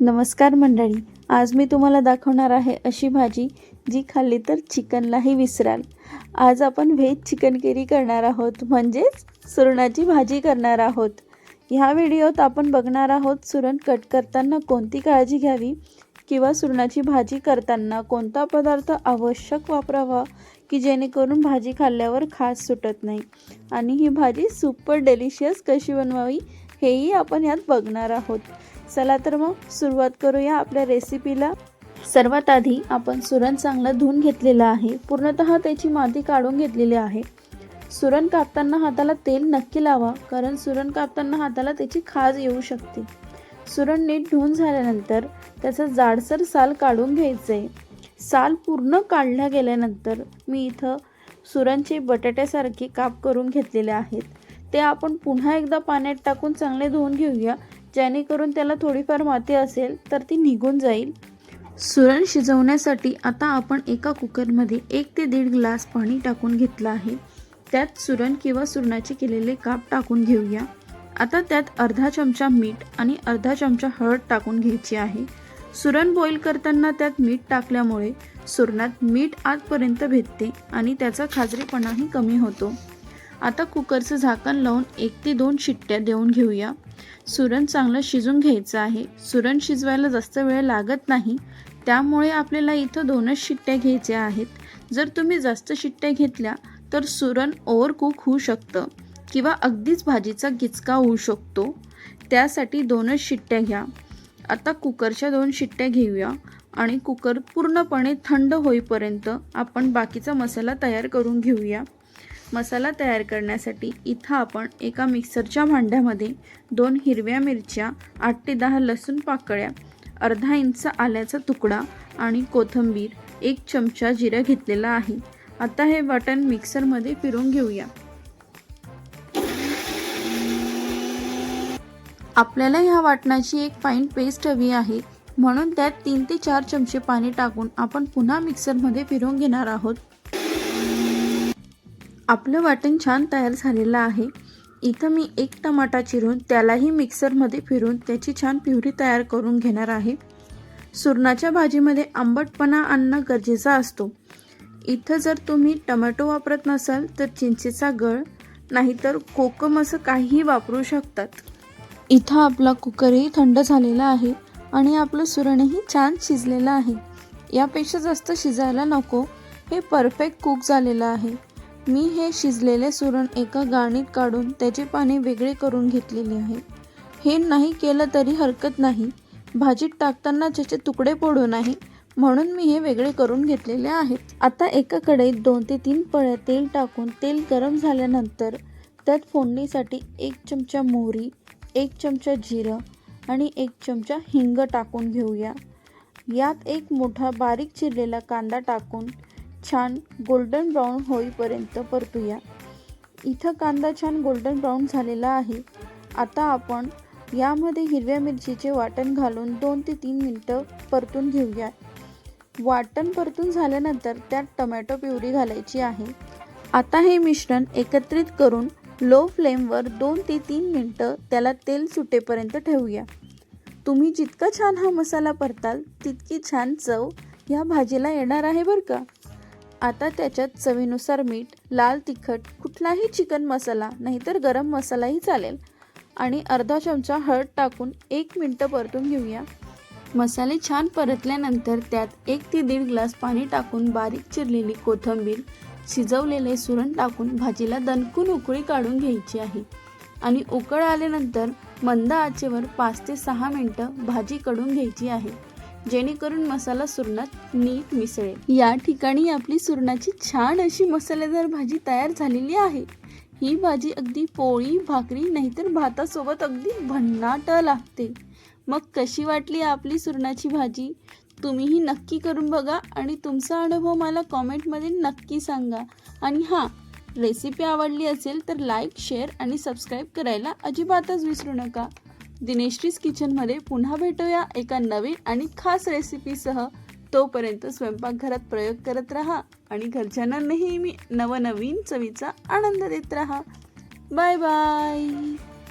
नमस्कार मंडळी आज मी तुम्हाला दाखवणार आहे अशी भाजी जी खाल्ली तर चिकनलाही विसराल. आज आपण व्हेज चिकन केरी करणार आहोत म्हणजेच सुरणाची भाजी करणार आहोत. ह्या व्हिडिओत आपण बघणार आहोत सुरण कट करताना कोणती काळजी घ्यावी किंवा सुरणाची भाजी करताना कोणता पदार्थ आवश्यक वापरावा की जेणेकरून भाजी खाल्ल्यावर खास सुटत नाही. आणि ही भाजी सुपर डेलिशियस कशी बनवावी हेही आपण यात बघणार आहोत. चला तर मग सुरुवात करूया आपल्या रेसिपीला सर्वात आधी आपण सुरण चांगलं धुवून घेतलेलं आहे. पूर्णतः त्याची माती काढून घेतलेली आहे. सुरण कापताना हाताला तेल नक्की लावा कारण सुरण कापताना हाताला त्याची खाज येऊ शकते. सुरण नीट धुवून झाल्यानंतर त्याचं जाडसर साल काढून घ्यायचं आहे साल पूर्ण काढल्या गेल्यानंतर मी इथं सुरणचे बटाट्यासारखे काप करून घेतलेले आहेत. ते आपण पुन्हा एकदा पाण्यात टाकून चांगले धुवून घेऊया. जेणेकरून त्याला थोडीफार माती असेल तर ती निघून जाईल. सुरण शिजवण्यासाठी आता आपण एका कुकरमध्ये एक ते दीड ग्लास पाणी टाकून घेतलं आहे. त्यात सुरण किंवा सुरणाचे केलेले काप टाकून घेऊया. आता त्यात अर्धा चमचा मीठ आणि अर्धा चमचा हळद टाकून घ्यायची आहे. सुरण बॉईल करताना त्यात मीठ टाकल्यामुळे सुरणात मीठ आतपर्यंत भेटते आणि त्याचा खाजरीपणाही कमी होतो. आता कुकरचं झाकण लावून एक ते दोन शिट्ट्या देऊन घेऊया. सुरण चांगलं शिजून घ्यायचं आहे. सुरण शिजवायला जास्त वेळ लागत नाही. त्यामुळे आपल्याला इथं दोनच शिट्ट्या घ्यायच्या आहेत. जर तुम्ही जास्त शिट्ट्या घेतल्या तर सुरण ओव्हर कुक होऊ शकतं किंवा अगदीच भाजीचा गिचका होऊ शकतो. त्यासाठी दोनच शिट्ट्या घ्या. आता कुकरच्या दोन शिट्ट्या घेऊया आणि कुकर पूर्णपणे थंड होईपर्यंत आपण बाकीचा मसाला तयार करून घेऊया. मसाला तयार करण्यासाठी इथं आपण एका मिक्सरच्या भांड्यामध्ये दोन हिरव्या मिरच्या आठ ते दहा लसूण पाकळ्या अर्धा इंच आल्याचा तुकडा आणि कोथिंबीर एक चमचा जिरा घेतलेला आहे. आता हे वाटण मिक्सरमध्ये फिरून घेऊया. आपल्याला ह्या वाटणाची एक फाईन पेस्ट हवी आहे. म्हणून त्यात तीन ते चार चमचे पाणी टाकून आपण पुन्हा मिक्सरमध्ये फिरवून घेणार आहोत. आपलं वाटण छान तयार झालेलं आहे. इथं मी एक टमाटा चिरून त्यालाही मिक्सरमध्ये फिरून त्याची छान प्युरी तयार करून घेणार आहे. सुरणाच्या भाजीमध्ये आंबटपणा आणणं गरजेचा असतो. इथं जर तुम्ही टमॅटो वापरत नसाल तर चिंचेचा गळ नाहीतर कोकम असं काहीही वापरू शकतात. इथं आपला कुकरही थंड झालेला आहे आणि आपलं सुरणही छान शिजलेलं आहे. यापेक्षा जास्त शिजायला नको. हे परफेक्ट कुक झालेलं आहे. मी हे शिजलेले सुरण एका गाणीत काढून त्याचे पाने वेगळे करून घेतलेले आहे. हे नाही केलं तरी हरकत नाही. भाजीत टाकताना त्याचे तुकडे पडू नाही म्हणून मी हे वेगळे करून घेतलेले आहेत. आता एका कढईत दोन ते तीन पळ्या तेल टाकून तेल गरम झाल्यानंतर त्यात फोडणीसाठी एक चमचा मोहरी एक चमचा जिरं आणि एक चमचा हिंग टाकून घेऊया. यात एक मोठा बारीक चिरलेला कांदा टाकून छान गोल्डन ब्राऊन होईपर्यंत परतूया. इथं कांदा छान गोल्डन ब्राऊन झालेला आहे. आता आपण यामध्ये हिरव्या मिरचीचे वाटण घालून दोन ते तीन मिनटं परतून घेऊया. वाटण परतून झाल्यानंतर त्यात टमॅटो प्युरी घालायची आहे. आता हे मिश्रण एकत्रित करून लो फ्लेमवर दोन ते तीन मिनटं त्याला तेल सुटेपर्यंत ठेवूया. तुम्ही जितका छान हा मसाला परताल तितकी छान चव ह्या भाजीला येणार आहे बरं का? आता त्याच्यात चवीनुसार मीठ लाल तिखट कुठलाही चिकन मसाला नाहीतर गरम मसालाही चालेल. आणि अर्धा चमचा हळद टाकून एक मिनटं परतून घेऊया. मसाले छान परतल्यानंतर त्यात एक ते दीड ग्लास पाणी टाकून बारीक चिरलेली कोथिंबीर शिजवलेले सुरण टाकून भाजीला दणकून उकळी काढून घ्यायची आहे. आणि उकळ आल्यानंतर मंद आचेवर पाच ते सहा मिनटं भाजी कडून घ्यायची आहे. जेणेकरून मसाला सुरणात नीट मिसळेल. या ठिकाणी आपली सुरणाची छान अशी मसालेदार भाजी तयार झालेली आहे. ही भाजी अगदी पोळी भाकरी नाहीतर भातासोबत अगदी भन्नाट लागते. मग कशी वाटली आपली सुरणाची भाजी? तुम्हीही नक्की करून बघा आणि तुमचा अनुभव मला कॉमेंटमध्ये नक्की सांगा. आणि हां रेसिपी आवडली असेल तर लाईक शेअर आणि सबस्क्राईब करायला अजिबातच विसरू नका. दिनेश्रीज किचनमध्ये पुन्हा भेटूया एका नवीन आणि खास रेसिपीसह तोपर्यंत स्वयंपाकघरात प्रयोग करत राहा आणि घरच्यांना नेहमी नवनवीन चवीचा आनंद देत राहा. Bye bye